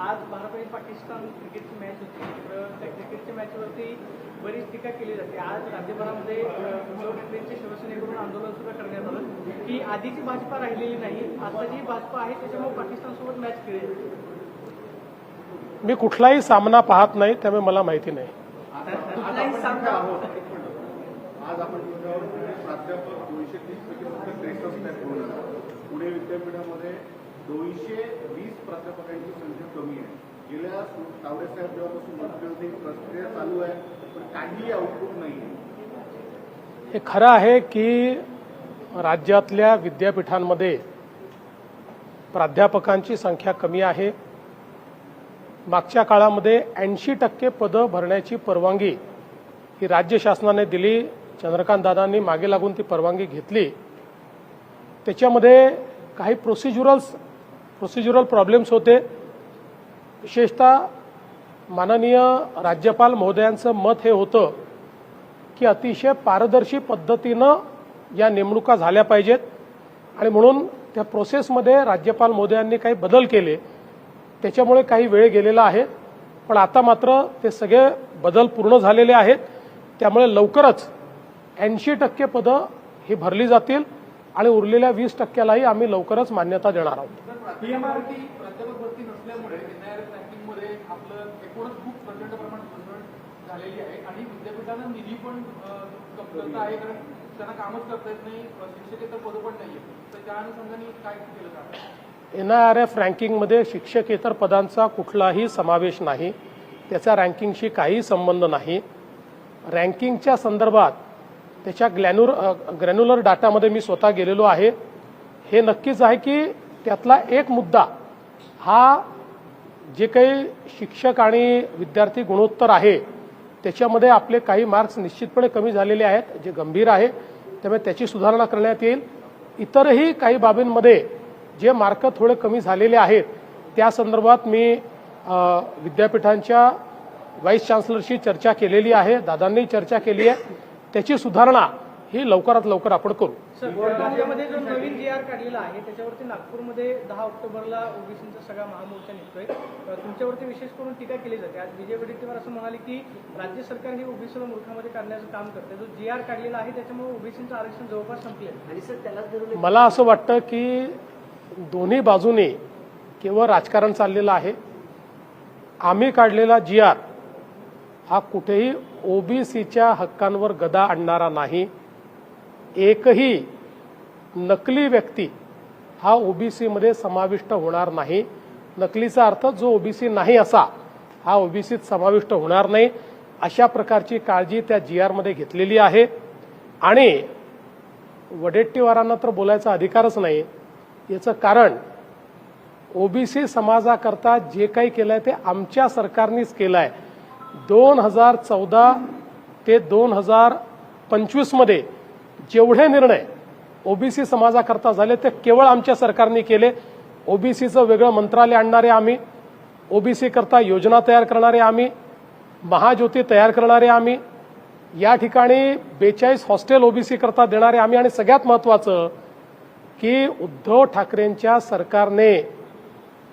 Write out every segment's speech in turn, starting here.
आज भारत आणि पाकिस्तान क्रिकेटची मॅच होती. तर त्या क्रिकेटच्या मॅचवरती बरीच टीका केली जाते. आज राज्यभरामध्ये उद्धव ठाकरेंच्या शिवसेनेकडून आंदोलन सुद्धा करण्यात आलं. की आधीची भाजपा राहिलेली नाही आता जी भाजपा आहे त्याच्यामुळे पाकिस्तानसोबत मॅच खेळली. मी कुठलाही सामना पाहत नाही त्यामुळे मला माहिती नाही. कुठलाही सामना आज आपण प्राध्यापक दोनशे तीस पैकी फक्त त्रेसष्ट पुणे विद्यापीठामध्ये दोनशे वीस प्राध्यापकांची संख्या कमी आहे. गेल्या तावडे साहेब जेव्हापासून मंत्री प्रक्रिया चालू आहे पण काही आउटपुट नाही हे खरं आहे की राज्यातल्या विद्यापीठांमध्ये प्राध्यापकांची संख्या कमी आहे. मागच्या काळामध्ये ऐंशी टक्के पदं भरण्याची परवानगी ही राज्य शासनाने दिली. चंद्रकांत दादांनी मागे लागून ती परवानगी घेतली. त्याच्यामध्ये काही प्रोसिज्युरल्स प्रोसिज्युरल प्रॉब्लेम्स होते. विशेषतः माननीय राज्यपाल महोदयांचं मत हे होतं की अतिशय पारदर्शी पद्धतीनं या नेमणुका झाल्या पाहिजेत. आणि म्हणून त्या प्रोसेसमध्ये राज्यपाल मोदयांनी काही बदल केले. त्याच्यामुळे काही वेळ गेलेला आहे. पण आता मात्र ते सगळे बदल पूर्ण झालेले आहेत. त्यामुळे लवकरच ऐंशी टक्के पदं ही भरली जातील. आणि उरलेल्या वीस टक्क्यालाही आम्ही लवकरच मान्यता देणार आहोत. एन आय आर एफ रँकिंगमध्ये शिक्षकेतर पदांचा कुठलाही समावेश नाही. त्याचा रँकिंगशी काही संबंध नाही. रँकिंगच्या संदर्भात त्याच्या ग्लॅन्युर ग्रॅन्युलर डाटामध्ये मी स्वतः गेलेलो आहे. हे नक्कीच आहे की त्यातला एक मुद्दा हा जे काही शिक्षक आणि विद्यार्थी गुणोत्तर आहे त्याच्यामध्ये आपले काही मार्क्स निश्चितपणे कमी झालेले आहेत जे गंभीर आहे. त्यामुळे त्याची सुधारणा करण्यात येईल. इतरही काही बाबींमध्ये जे मार्क थोडे कमी झालेले आहेत त्या संदर्भात मी विद्यापीठांच्या व्हाईस चान्सलरशी चर्चा केलेली आहे दादांनी चर्चा केली आहे. त्याची सुधारणा ही लवकरात लवकर आपण करू. सर राज्यामध्ये जो नवीन जी आर काढलेला आहे त्याच्यावरती नागपूरमध्ये दहा ऑक्टोबरला ओबीसीचा सगळा महामोर्चा निघतोय. तुमच्यावरती विशेष करून टीका केली जाते. आज विजय वडेट्टीवार असं म्हणाले की राज्य सरकार हे ओबीसीला मूर्खामध्ये काढण्याचं काम करते जो जी आर काढलेला आहे त्याच्यामुळे ओबीसीचं आरक्षण जवळपास संपले आणि सर त्यालाच धरून मला असं वाटतं की दोन्ही बाजूने केवळ राजकारण चाललेलं आहे. आम्ही काढलेला जी आर हा कुठेही ओबीसीच्या हक्कांवर गदा आणणारा नाही. एकही नकली व्यक्ती हा ओबीसीमध्ये समाविष्ट होणार नाही. नकलीचा अर्थ जो ओबीसी नाही असा हा ओबीसीत समाविष्ट होणार नाही. अशा प्रकारची काळजी त्या जी आरमध्ये घेतलेली आहे. आणि वडेट्टीवारांना तर बोलायचा अधिकारच नाही. याचं कारण ओबीसी समाजाकरता जे काही केलंय ते आमच्या सरकारनेच केलं आहे दोन हजार चौदा ते दोन हजार पंचवीसमध्ये जेवढे निर्णय ओबीसी समाजाकरता झाले ते केवळ आमच्या सरकारने केले. ओबीसीचं वेगळं मंत्रालय आणणारे आम्ही ओबीसी करता योजना तयार करणारे आम्ही महाज्योती तयार करणारे आम्ही या ठिकाणी बेचाळीस हॉस्टेल ओबीसी करता देणारे आम्ही आणि सगळ्यात महत्वाचं की उद्धव ठाकरेंच्या सरकारने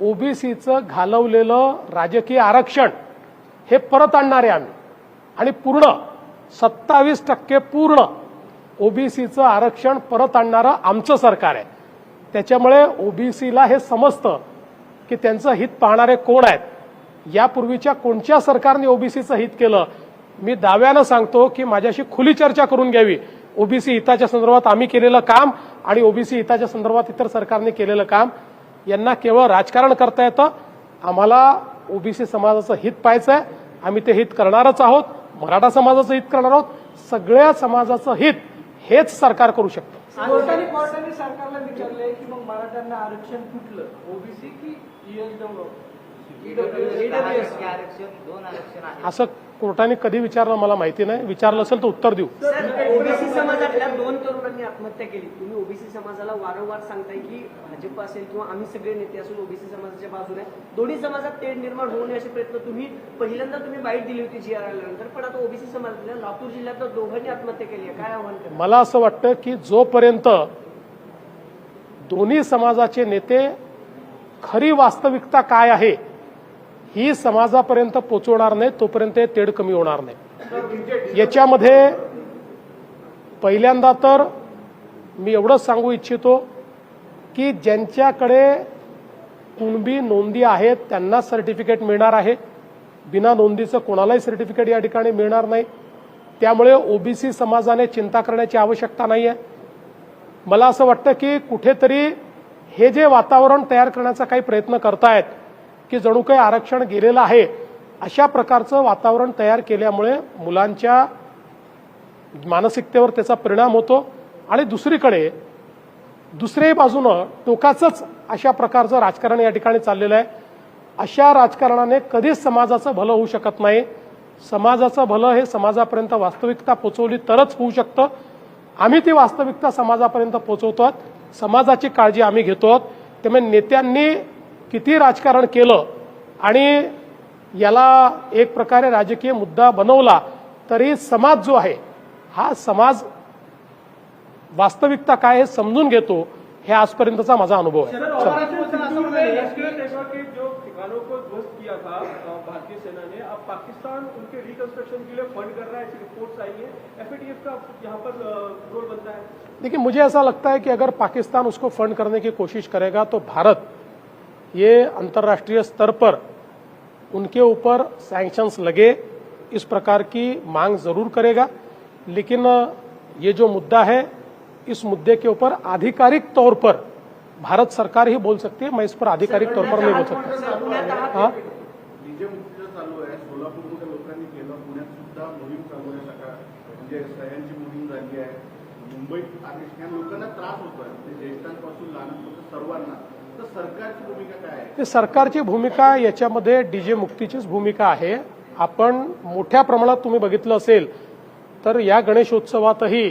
ओबीसीचं घालवलेलं राजकीय आरक्षण हे परत आणणारे आम्ही. आणि पूर्ण सत्तावीस टक्के पूर्ण ओबीसीचं आरक्षण परत आणणारं आमचं सरकार आहे. त्याच्यामुळे ओबीसीला हे समजतं की त्यांचं हित पाहणारे कोण आहेत. यापूर्वीच्या कोणत्या सरकारने ओबीसीचं हित केलं? मी दाव्यानं सांगतो की माझ्याशी खुली चर्चा करून घ्यावी. ओबीसी हिताच्या संदर्भात आम्ही केलेलं काम आणि ओबीसी हिताच्या संदर्भात इतर सरकारने केलेलं काम यांना केवळ राजकारण करता येतं. आम्हाला ओबीसी समाजाचं हित पाहायचं आहे आम्ही ते हित करणारच आहोत मराठा समाजाचं हित करणार आहोत सगळ्या समाजाचं हित हेच सरकार करू शकतं. कोर्टाने कोर्टाने सरकारला विचारलंय की मग मराठ्यांना आरक्षण कुठलं? ओबीसी की E ईएसडब्ल्यू आरक्षण दोन आरक्षण आहे असं कोर्टाने कधी विचारलं मला माहिती नाही. विचारलं असेल तर उत्तर देऊ. ओबीसी समाजातल्या दोन तरुणांनी आत्महत्या केली. तुम्ही ओबीसी समाजाला वारंवार सांगताय की भाजप असेल किंवा आम्ही सगळे नेते असून ओबीसी समाजाच्या बाजूने दोन्ही समाजात तेढ निर्माण होऊ नये असे प्रयत्न तुम्ही पहिल्यांदा तुम्ही बाईट दिली होती जी आर आल्यानंतर पण आता ओबीसी समाजातल्या लातूर जिल्ह्यातल्या दोघांनी आत्महत्या केली आहे. काय आव्हान मला असं वाटतं की जोपर्यंत दोन्ही समाजाचे नेते खरी वास्तविकता काय आहे ही समाजापर्यंत पोचवणार नाही तोपर्यंत हे तेढ कमी होणार नाही. याच्यामध्ये पहिल्यांदा तर मी एवढंच सांगू इच्छितो की ज्यांच्याकडे कुणबी नोंदी आहेत त्यांना सर्टिफिकेट मिळणार आहे. बिना नोंदीचं कोणालाही सर्टिफिकेट या ठिकाणी मिळणार नाही. त्यामुळे ओबीसी समाजाने चिंता करण्याची आवश्यकता नाही आहे मला असं वाटतं की कुठेतरी हे जे वातावरण तयार करण्याचा काही प्रयत्न करतायत की जणू काही आरक्षण गेलेलं आहे अशा प्रकारचं वातावरण तयार केल्यामुळे मुलांच्या मानसिकतेवर त्याचा परिणाम होतो. आणि दुसरीकडे दुसऱ्याही बाजूनं टोकाचंच अशा प्रकारचं राजकारण या ठिकाणी चाललेलं आहे. अशा राजकारणाने कधीच समाजाचं भलं होऊ शकत नाही. समाजाचं भलं हे समाजापर्यंत वास्तविकता पोचवली तरच होऊ शकतं. आम्ही ती वास्तविकता समाजापर्यंत पोचवतो समाजाची काळजी आम्ही घेतो त्यामुळे नेत्यांनी किती राजकारण केलं आणि याला एक प्रकारे राजकीय मुद्दा बनवला तरी समाज जो आहे हा समाज वास्तविकता काय हे समजून घेतो हे आजपर्यंतचा माझा अनुभव आहे. है है। है। देखिए मुझे ऐसा लगता है कि अगर पाकिस्तान उसको फंड करने की कोशिश करेगा तो भारत ये अंतर्राष्ट्रीय स्तर पर उनके ऊपर सैंक्शंस लगे इस प्रकार की मांग ज़रूर करेगा। लेकिन ये जो मुद्दा है इस मुद्दे के ऊपर आधिकारिक तौर पर भारत सरकार ही बोल सकती है मैं इस पर आधिकारिक तौर पर नहीं बोल सकता। हाँ? मुंबईत लोकांना त्रास होतोय. ज्येष्ठांपासून लहानांपासून सर्वांना. ते सरकारची भूमिका याच्यामध्ये डीजे मुक्तीचीच भूमिका आहे. आपण मोठ्या प्रमाणात तुम्ही बघितलं असेल तर या गणेशोत्सवातही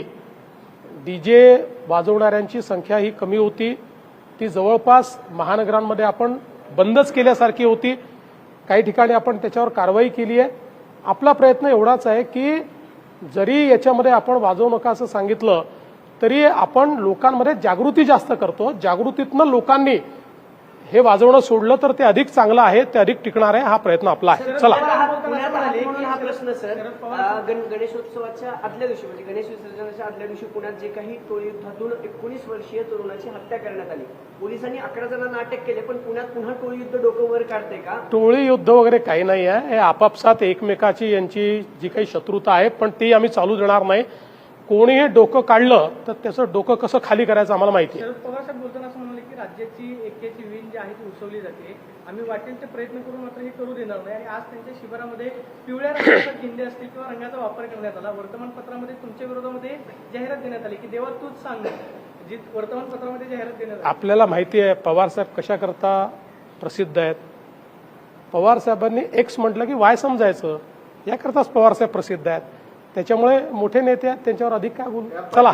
डीजे वाजवणाऱ्यांची संख्या ही कमी होती. ती जवळपास महानगरांमध्ये आपण बंदच केल्यासारखी होती. काही ठिकाणी आपण त्याच्यावर कारवाई केली आहे. आपला प्रयत्न एवढाच आहे की जरी याच्यामध्ये आपण वाजवू नका असं सांगितलं तरी आपण लोकांमध्ये जागृती जास्त करतो. जागृतीतनं लोकांनी हे वाजवणं सोडलं तर ते अधिक चांगलं आहे ते अधिक टिकणार आहे हा प्रयत्न आपला आहे. चला. हा प्रश्न सर? गणेशोत्सवाच्या आदल्या दिवशी म्हणजे गणेश विसर्जनाच्या आदल्या दिवशी पुण्यात जे काही टोळी युद्धातून एकोणीस वर्षीय तरुणाची हत्या करण्यात आली. पोलिसांनी अकरा जणांना अटक केले पण पुण्यात पुन्हा टोळी युद्ध डोकं वर काढते का? टोळी युद्ध वगैरे काही नाही आहे हे आपापसात एकमेकाची यांची जी काही शत्रुता आहे पण ती आम्ही चालू देणार नाही. कोणीही डोकं काढलं तर त्याचं डोकं कसं खाली करायचं आम्हाला माहिती आहे. शरद पवार साहेब बोलताना असं म्हणाले की राज्याची एकेची वीण जी आहे ती उसवली जाते. आम्ही वाटेल ते प्रयत्न करून मात्र हे करू देणार नाही. आणि आज त्यांच्या शिबिरामध्ये पिवळ्या रंगाचा झेंडे असतील किंवा रंगाचा वापर करण्यात आला. वर्तमानपत्रामध्ये तुमच्या विरोधामध्ये जाहिरात देण्यात आली की देवा तूच सांग. जी वर्तमानपत्रामध्ये जाहिरात देण्यात आली. आपल्याला माहिती आहे पवार साहेब कशा करता प्रसिद्ध आहेत? पवार साहेबांनी एक्स म्हटलं की वाय समजायचं. याकरताच पवार साहेब प्रसिद्ध आहेत. त्याच्यामुळे मोठे नेते आहेत त्यांच्यावर अधिक काय बोलू? चला.